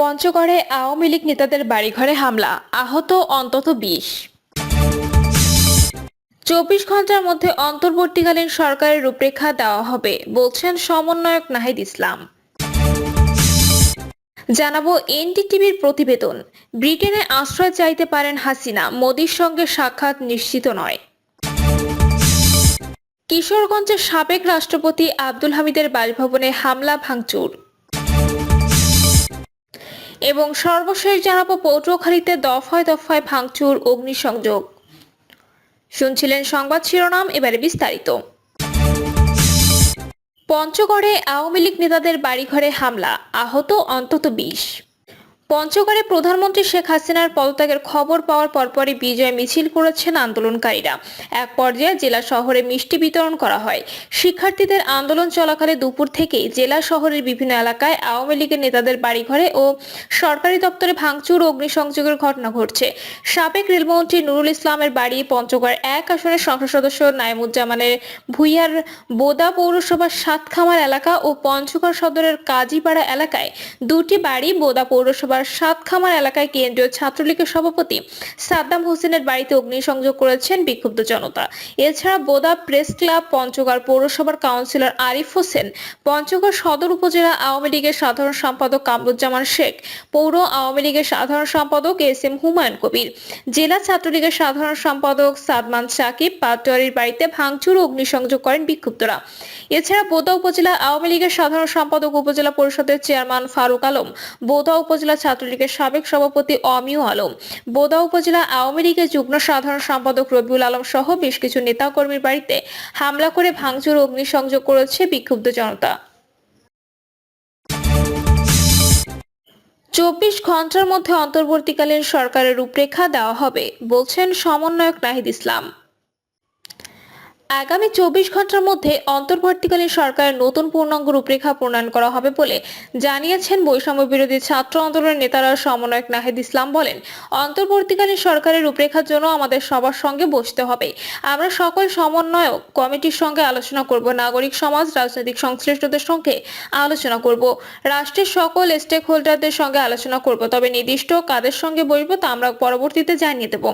পঞ্চগড়ে আওয়ামী লীগ নেতাদের বাড়িঘরে হামলা, আহত অন্তত বিশ। চব্বিশ ঘণ্টার মধ্যে অন্তর্বর্তীকালীন সরকারের রূপরেখা দেওয়া হবে, বলছেন সমন্বয়ক নাহিদ ইসলাম। জানাব এনডিটিভির প্রতিবেদন, ব্রিটেনে আশ্রয় চাইতে পারেন হাসিনা, মোদির সঙ্গে সাক্ষাৎ নিশ্চিত নয়। কিশোরগঞ্জের সাবেক রাষ্ট্রপতি আব্দুল হামিদের বাসভবনে হামলা, ভাঙচুর। এবং সর্বশেষ জানাব পৌটুয়াখালীতে দফায় দফায় ভাঙচুর, অগ্নিসংযোগ। শুনছিলেন সংবাদ শিরোনাম, এবারে বিস্তারিত। পঞ্চগড়ে আওয়ামী লীগ নেতাদের বাড়িঘরে হামলা, আহত অন্তত বিশ। পঞ্চগড়ে প্রধানমন্ত্রী শেখ হাসিনার পদত্যাগের খবর পাওয়ার পরপরই বিজয় মিছিল করেছেন আন্দোলনকারীরা। এক পর্যায়ে জেলা শহরে মিষ্টি বিতরণ করা হয়। শিক্ষার্থীদের আন্দোলন চলাকালে দুপুর থেকেই জেলা শহরের বিভিন্ন এলাকায় আওয়ামী লীগের নেতাদের বাড়িঘরে ও সরকারি দপ্তরে ভাঙচুর অগ্নিসংযোগের ঘটনা ঘটছে। সাবেক রেলমন্ত্রী নুরুল ইসলামের বাড়ি পঞ্চগড় এক আসনের সংসদ সদস্য নাইমুজ্জামানের ভুইয়ার বোদা পৌরসভার সাতখামার এলাকা ও পঞ্চগড় সদরের কাজীপাড়া এলাকায় দুটি বাড়ি বোদা পৌরসভার সাতখামার এলাকায় কেন্দ্রীয় ছাত্রলীগের সভাপতি সাদ্দাম হোসেনের বাড়িতে অগ্নিসংযোগ করেছেন বিক্ষুব্ধ জনতা। এছাড়া বোদা প্রেস ক্লাব, পঞ্চগড় পৌরসভার কাউন্সিলর আরিফ হোসেন, পঞ্চগড় সদর উপজেলা আওয়ামী লীগের সাধারণ সম্পাদক কামরুজ্জামান শেখ, পৌর আওয়ামী লীগের সাধারণ সম্পাদক এস এম হুমায়ুন কবির, জেলা ছাত্রলীগের সাধারণ সম্পাদক সাদমান সাকিব, পাটোয়ারির বাড়িতে ভাঙচুর অগ্নিসংযোগ করেন বিক্ষুব্ধরা। এছাড়া বোদা উপজেলা আওয়ামী লীগের সাধারণ সম্পাদক উপজেলা পরিষদের চেয়ারম্যান ফারুক আলম, বোদা উপজেলা ছাত্রলীগের সাবেক সভাপতি অমিয় আলম। বোদা উপজেলা আওয়ামী লীগের যুগ্ম সাধারণ সম্পাদক রবিউল আলম সহ বেশ কিছু নেতাকর্মীর বাড়িতে হামলা করে ভাঙচুর, অগ্নিসংযোগ করেছে বিক্ষুব্ধ জনতা। চব্বিশ ঘণ্টার মধ্যে অন্তর্বর্তীকালীন সরকারের রূপরেখা দেওয়া হবে, বলছেন সমন্বয়ক নাহিদ ইসলাম। আগামী চব্বিশ ঘণ্টার মধ্যে অন্তর্বর্তীকালীন সরকারের নতুন পূর্ণাঙ্গ রূপরেখা প্রণয়ন করা হবে বলে জানিয়েছেন বৈষম্য বিরোধী ছাত্র আন্দোলনের নেতারা সমন্বয়ক নাহিদ ইসলাম বলেন, অন্তর্বর্তীকালীন সরকারের রূপরেখার জন্য আমাদের সবার সঙ্গে বসতে হবে। আমরা সকল সমন্বয়ক কমিটির সঙ্গে আলোচনা করব, নাগরিক সমাজ, রাজনৈতিক সংশ্লিষ্টদের সঙ্গে আলোচনা করব, রাষ্ট্রের সকল স্টেক হোল্ডারদের সঙ্গে আলোচনা করব, তবে নির্দিষ্ট কাদের সঙ্গে বসবো তা আমরা পরবর্তীতে জানিয়ে দেব।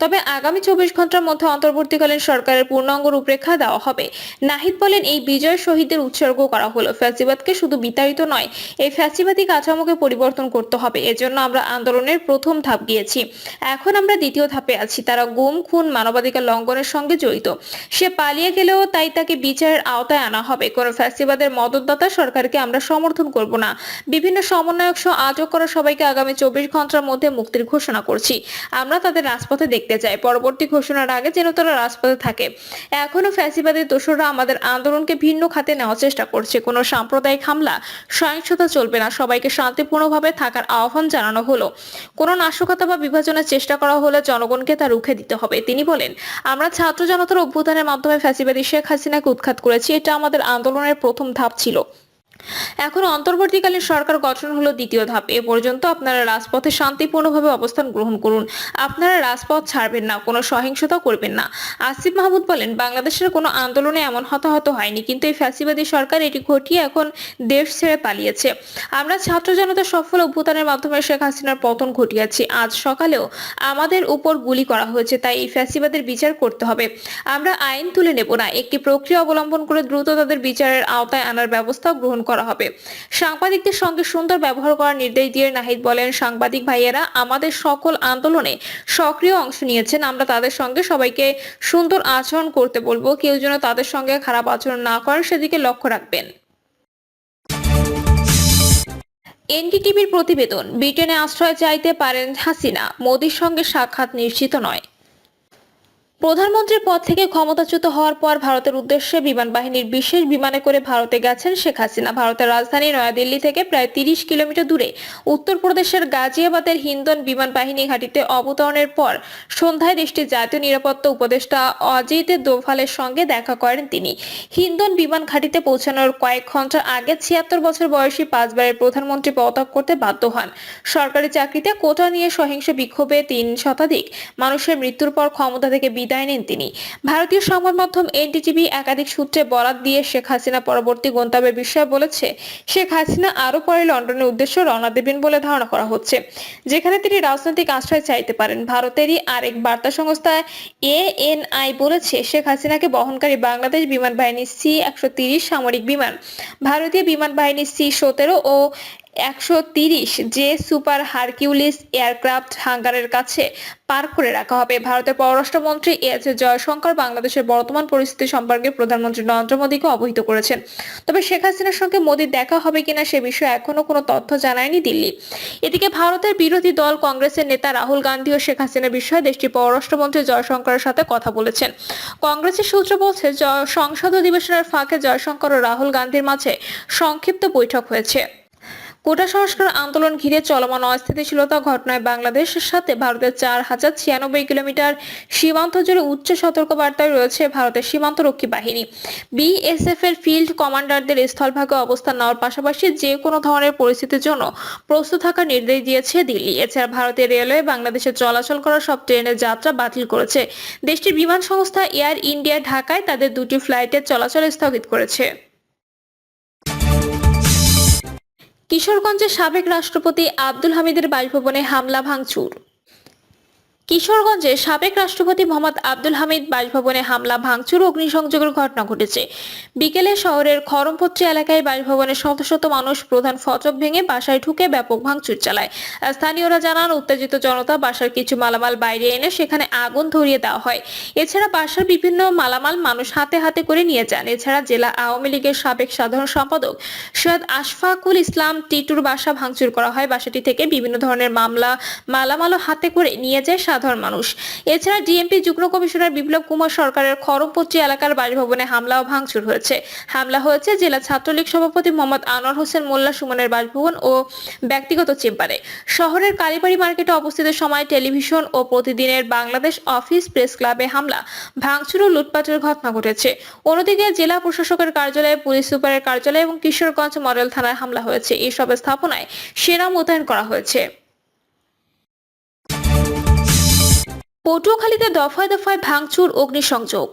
তবে আগামী চব্বিশ ঘণ্টার মধ্যে অন্তর্বর্তীকালীন সরকারের পূর্ণাঙ্গ রূপরেখা দেওয়া হবে। নাহিদ বলেন, এই বিজয় শহীদের উৎসর্গ করা হলো। ফ্যাসিবাদকে শুধু বিতাড়িত নয়, এই ফ্যাসিবাদী কাঠামোকে পরিবর্তন করতে হবে। এজন্য আমরা আন্দোলনের প্রথম ধাপ গিয়েছি। এখন আমরা দ্বিতীয় ধাপে আছি। তারা গুম, খুন, মানবাধিকার লঙ্ঘনের সঙ্গে জড়িত। সে পালিয়ে গেলেও তাই তাকে বিচারের আওতায় আনা হবে। কোন ফ্যাসিবাদের মদতদাতা সরকারকে আমরা সমর্থন করব না। বিভিন্ন সমন্বয়ক সহ আটক করা সবাইকে আগামী চব্বিশ ঘণ্টার মধ্যে মুক্তির ঘোষণা করছি। আমরা তাদের রাজপথে দেখতে চাই। পরবর্তী ঘোষণার আগে যেন তারা রাজপথে থাকে। এখনও ফ্যাসিবাদের দোষরা আমাদের আন্দোলনকে ভিন্ন খাতে নেওয়ার চেষ্টা করছে। কোনো সাম্প্রদায়িক হামলা, সহিংসতা চলবে না। সবাইকে শান্তিপূর্ণভাবে থাকার আহ্বান জানানো হলো। কোনো নাশকতা বা বিভাজনের চেষ্টা করা হলে জনগণকে তা রুখে দিতে হবে। তিনি বলেন, আমরা ছাত্র জনতার অভ্যুত্থানের মাধ্যমে ফ্যাসিবাদী শেখ হাসিনাকে উৎখাত করেছি। এটা আমাদের আন্দোলনের প্রথম ধাপ ছিল। এখন অন্তর্বর্তীকালীন সরকার গঠন হলো দ্বিতীয় ধাপ। এ পর্যন্ত আপনারা রাজপথে শান্তিপূর্ণভাবে অবস্থান গ্রহণ করুন। আপনারা রাজপথ ছাড়বেন না, কোনো সহিংসতা করবেন না। আসিফ মাহমুদ বলেন, বাংলাদেশের কোনো আন্দোলনে এমন হতাহত হয়নি, কিন্তু এই ফ্যাসিবাদী সরকার এটি ঘটিয়ে এখন দেশ ছেড়ে পালিয়েছে। আমরা ছাত্র জনতা সফল অভ্যুত্থানের মাধ্যমে শেখ হাসিনার পতন ঘটিয়েছি। আজ সকালেও আমাদের উপর গুলি করা হয়েছে, তাই এই ফ্যাসিবাদের বিচার করতে হবে। আমরা আইন তুলে নেব না। একটি প্রক্রিয়া অবলম্বন করে দ্রুত তাদের বিচারের আওতায় আনার ব্যবস্থা গ্রহণ করা হবে। সাংবাদিকদের সঙ্গে সুন্দর ব্যবহার করার নির্দেশ দিয়ে নাহিদ বলেন, সাংবাদিক ভাইয়েরা আমাদের সকল আন্দোলনে সক্রিয় অংশ নিয়েছেন। আমরা তাদের সঙ্গে সবাইকে সুন্দর আচরণ করতে বলব। কেউ যেন তাদের সঙ্গে খারাপ আচরণ না করেন সেদিকে লক্ষ্য রাখবেন। এনডিটিভির প্রতিবেদন, ব্রিটেনে আশ্রয় চাইতে পারেন হাসিনা, মোদির সঙ্গে সাক্ষাৎ নিশ্চিত নয়। প্রধানমন্ত্রীর পদ থেকে ক্ষমতাচ্যুত হওয়ার পর ভারতের উদ্দেশ্যে বিমান বাহিনীর বিশেষ বিমানে করে ভারতে গেছেন শেখ হাসিনা। ভারতের রাজধানী নয়াদিল্লি থেকে প্রায় তিরিশ কিলোমিটার দূরে উত্তরপ্রদেশের গাজিয়াবাদের হিন্দন বিমান বাহিনী ঘাঁটিতে অবতরণের পর সন্ধ্যায় দেশটির জাতীয় নিরাপত্তা উপদেষ্টা অজিত দোভালের সঙ্গে দেখা করেন তিনি। হিন্দন বিমান ঘাঁটিতে পৌঁছানোর কয়েক ঘণ্টা আগে ছিয়াত্তর বছর বয়সী পাঁচবারের প্রধানমন্ত্রী পদত্যাগ করতে বাধ্য হন। সরকারি চাকরিতে কোটা নিয়ে সহিংস বিক্ষোভে তিন শতাধিক মানুষের মৃত্যুর পর ক্ষমতা থেকে বিদায় নেন তিনি। ভারতীয় সংবাদ মাধ্যম এনডিটিভি একাধিক সূত্রে বরাত দিয়ে শেখ হাসিনা পরবর্তী গন্তব্যের বিষয়ে বলেছে, শেখ হাসিনা আরও পরে লন্ডনের উদ্দেশ্যে রওনা দেবেন বলে ধারণা করা হচ্ছে। যেখানে তিনি রাজনৈতিক আশ্রয় চাইতে পারেন। ভারতেরই আরেক বার্তা সংস্থা এএনআই বলেছে, শেখ হাসিনাকে বহনকারী বাংলাদেশ বিমান বাহিনীর সি একশো সামরিক বিমান, ভারতীয় বিমান বাহিনীর সি সতেরো ও একশো তিরিশ যে সুপার হারকিউলিস এয়ারক্রাফট হাঙ্গারের কাছে পার্ক করে রাখা হবে। ভারতের পররাষ্ট্রমন্ত্রী এস জয়শঙ্কর বাংলাদেশের বর্তমান পরিস্থিতি সম্পর্কে প্রধানমন্ত্রী নরেন্দ্র মোদীকে অবহিত করেছেন। তবে শেখ হাসিনার সঙ্গে মোদীর দেখা হবে কিনা সে বিষয়ে এখনও কোনো তথ্য জানায়নি দিল্লি। এদিকে ভারতের বিরোধী দল কংগ্রেসের নেতা রাহুল গান্ধী ও শেখ হাসিনার বিষয়ে দেশটির পররাষ্ট্রমন্ত্রী জয়শঙ্করের সাথে কথা বলেছেন। কংগ্রেসের সূত্র বলছে, জ- সংসদ অধিবেশনের ফাঁকে জয়শঙ্কর ও রাহুল গান্ধীর মাঝে সংক্ষিপ্ত বৈঠক হয়েছে। কোটা সংস্কার আন্দোলন ঘিরে চলমান অস্থিতিশীলতা ঘটনায় বাংলাদেশের সাথে ভারতের চার হাজার ছিয়ানব্বই কিলোমিটার সীমান্ত জুড়ে উচ্চ সতর্কবার্তায় রয়েছে ভারতের সীমান্তরক্ষী বাহিনী। বিএসএফ এর ফিল্ড কমান্ডারদের স্থলভাগে অবস্থান নেওয়ার পাশাপাশি যে কোনো ধরনের পরিস্থিতির জন্য প্রস্তুত থাকার নির্দেশ দিয়েছে দিল্লি। এছাড়া ভারতীয় রেলওয়ে বাংলাদেশে চলাচল করা সব ট্রেনের যাত্রা বাতিল করেছে। দেশটির বিমান সংস্থা এয়ার ইন্ডিয়া ঢাকায় তাদের দুটি ফ্লাইটের চলাচল স্থগিত করেছে। কিশোরগঞ্জের সাবেক রাষ্ট্রপতি আব্দুল হামিদের বাসভবনে হামলা ভাঙচুর। কিশোরগঞ্জে সাবেক রাষ্ট্রপতি মোহাম্মদ আব্দুল হামিদ বাসভবনে হামলা, ভাঙচুর, অগ্নিসংযোগের ঘটনা ঘটেছে। বিকেলে শহরের খরমপত্রী এলাকায় বাসভবনের শত শত মানুষ প্রধান ফটক ভেঙে বাসায় ঢুকে ব্যাপক ভাঙচুর চালায়। স্থানীয়রা জানান, উত্তেজিত জনতা বাসার কিছু মালামাল বাইরে এনে সেখানে আগুন ধরিয়ে দেওয়া হয়। এছাড়া বাসার বিভিন্ন মালামাল মানুষ হাতে হাতে করে নিয়ে যান। এছাড়া জেলা আওয়ামী লীগের সাবেক সাধারণ সম্পাদক সৈয়দ আশফাকুল ইসলাম টিটুর বাসা ভাঙচুর করা হয়। বাসাটি থেকে বিভিন্ন ধরনের মামলা, মালামালও হাতে করে নিয়ে যায় সাধারণ মানুষ। এছাড়া ডিএমপি যুগ্ম কমিশনার বিপ্লব কুমার সরকারের খড়গপট্টি এলাকার বাসভবনে হামলা ও ভাঙচুর হয়েছে। হামলা হয়েছে জেলা ছাত্রলীগ সভাপতি মোহাম্মদ আনোয়ার হোসেন, মোল্লা সুমনের বাসভবন ও ব্যক্তিগত চেম্বারে। শহরের কালীবাড়ি মার্কেটে অবস্থিত সময় টেলিভিশন ও প্রতিদিনের বাংলাদেশ অফিস প্রেস ক্লাবে হামলা, ভাঙচুর ও লুটপাটের ঘটনা ঘটেছে। অন্যদিকে জেলা প্রশাসকের কার্যালয়ে, পুলিশ সুপারের কার্যালয় এবং কিশোরগঞ্জ মডেল থানায় হামলা হয়েছে। এইসব স্থাপনায় সেনা মোতায়েন করা হয়েছে। পটুয়াখালীতে দফায় দফায় ভাঙচুর অগ্নিসংযোগ।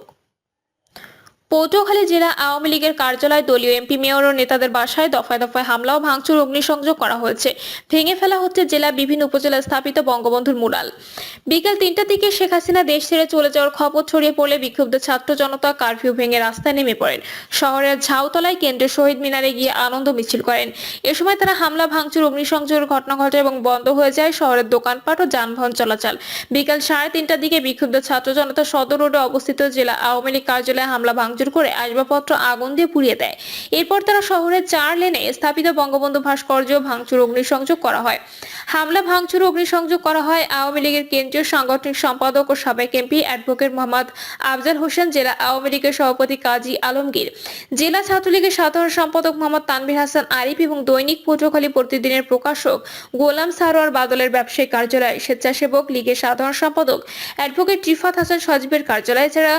পটুয়াখালী জেলা আওয়ামী লীগের কার্যালয় দলীয় এমপি মেয়র ও নেতাদের বাসায় দফায় দফায় হামলা ও ভাঙচুর, অগ্নিসংযোগ করা হয়েছে। ভেঙে ফেলা হচ্ছে জেলা বিভিন্ন উপজেলায় স্থাপিত বঙ্গবন্ধুর মুরাল বিকেল তিনটার দিকে শেখ হাসিনা দেশ ছেড়ে চলে যাওয়ার খবর ছড়িয়ে পড়লে বিক্ষুব্ধ ছাত্র জনতা কারফিউ ভেঙে রাস্তায় নেমে পড়েন। শহরের ঝাউতলায় কেন্দ্রের শহীদ মিনারে গিয়ে আনন্দ মিছিল করেন। এ সময় তারা হামলা, ভাঙচুর, অগ্নিসংযোগের ঘটনা ঘটে এবং বন্ধ হয়ে যায় শহরের দোকানপাট ও যানবাহন চলাচল। বিকাল সাড়ে তিনটার দিকে বিক্ষুব্ধ ছাত্র জনতা সদর রোডে অবস্থিত জেলা আওয়ামী লীগ কার্যালয়ে হামলা ভাঙচুর করে আসবাবপত্র আগুন দিয়ে পুড়িয়ে দেয়। এরপর তারা শহরের চার লেনে স্থাপিত বঙ্গবন্ধু ভাস্কর্য ভাঙচুর অগ্নিসংযোগ করা হয়। হামলা, ভাঙচুর, অগ্নিসংযোগ করা হয় আওয়ামী লীগের কেন্দ্রীয় সাংগঠনিক সম্পাদক ও সাবেক এমপি অ্যাডভোকেট মোহাম্মদ আফজাল হোসেন, জেলা আওয়ামী লীগের সভাপতি কাজী আলমগীর, জেলা ছাত্রলীগের সাধারণ সম্পাদক মোহাম্মদ তানভীর হাসান আরিফ এবং দৈনিক পটুয়াখালী প্রতিদিনের প্রকাশক গোলাম সারোয়ার বাদলের ব্যবসায়িক কার্যালয় স্বেচ্ছাসেবক লীগের সাধারণ সম্পাদক অ্যাডভোকেট রিফাত হাসান সজীবের কার্যালয় এছাড়া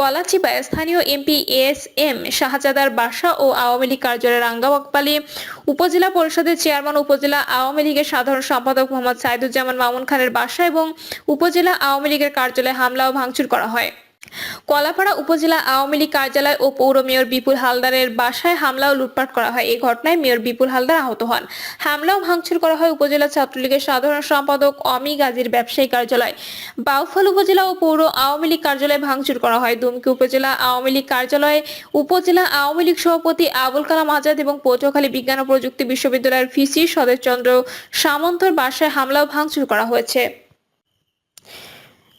গলাচিপায় স্থানীয় এমপি এস এম, শাহজাদার বাসা ও আওয়ামী লীগ কার্যালয়ের রাঙ্গাবাকপালী উপজেলা পরিষদের চেয়ারম্যান উপজেলা আওয়ামী লীগের সাধারণ সম্পাদক মোহাম্মদ সাইদুজ্জামান মামুন খানের বাসা এবং উপজেলা আওয়ামী লীগের কার্যালয়ে হামলা ও ভাঙচুর করা হয়। কলাপাড়া উপজেলা আওয়ামী লীগ কার্যালয় ও পৌর মেয়র বিপুল হালদারের বাসায় হামলা ও লুটপাট করা হয়। এই ঘটনায় মেয়র বিপুল হালদার আহত হন। হামলা ও ভাঙচুর করা হয় উপজেলা ছাত্রলীগের সাধারণ সম্পাদক অমি গাজীর ব্যবসায়ী কার্যালয়। বাউফল উপজেলা ও পৌর আওয়ামী লীগ কার্যালয়ে ভাঙচুর করা হয়। দুমকি উপজেলা আওয়ামী লীগ কার্যালয়ে উপজেলা আওয়ামী লীগ সভাপতি আবুল কালাম আজাদ এবং পটুয়াখালী বিজ্ঞান ও প্রযুক্তি বিশ্ববিদ্যালয়ের ভিসি সদেশচন্দ্র সামন্তর বাসায় হামলা ও ভাঙচুর করা হয়েছে।